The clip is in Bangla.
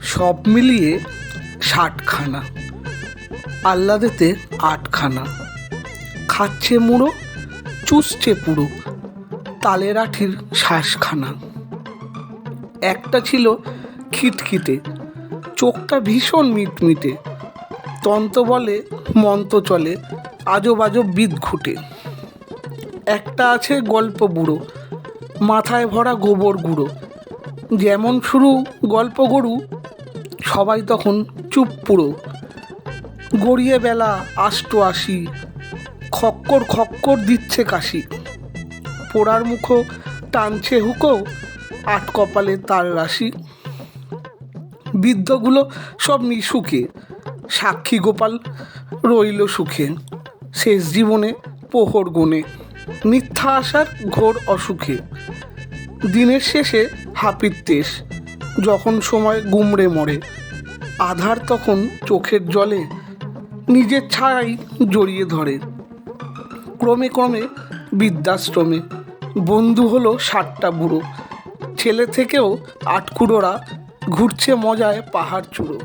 সব মিলিয়ে ষাটখানা। আহ্লাদেতে আটখানা। খাচ্ছে মুড়ো, চুষছে পুরো তালের আঠির শ্বাসখানা। একটা ছিল খিটখিটে, চোখটা ভীষণ মিটমিটে। তন্ত বলে, মন্ত্র চলে আজব আজব বিদ ঘুটে। একটা আছে গল্প বুড়ো, মাথায় ভরা গোবর গুঁড়ো। যেমন শুরু গল্প গরু সবাই তখন চুপ পুরো। গড়িয়ে বেলা আষ্ট আসি খক্কর খক্কর দিচ্ছে কাশি। পোড়ার মুখো টানছে হুকো, আট কপালে তার রাশি। বৃদ্ধগুলো সব নিশুকে, সাক্ষী গোপাল রইল সুখে, শেষ জীবনে পোহর গুণে। মিথ্যা আসার ঘোর অসুখে। দিনের শেষে হাপির দেশ। যখন সময় গুমড়ে মরে, আধার তখন চোখের জলে নিজের ছায়াই জড়িয়ে ধরে। ক্রমে ক্রমে বৃদ্ধাশ্রমে, বন্ধু হলো সাতটা বুড়ো, ছেলে থেকেও আটকুড়োরা ঘুরছে মজায় পাহাড় চূড়ো।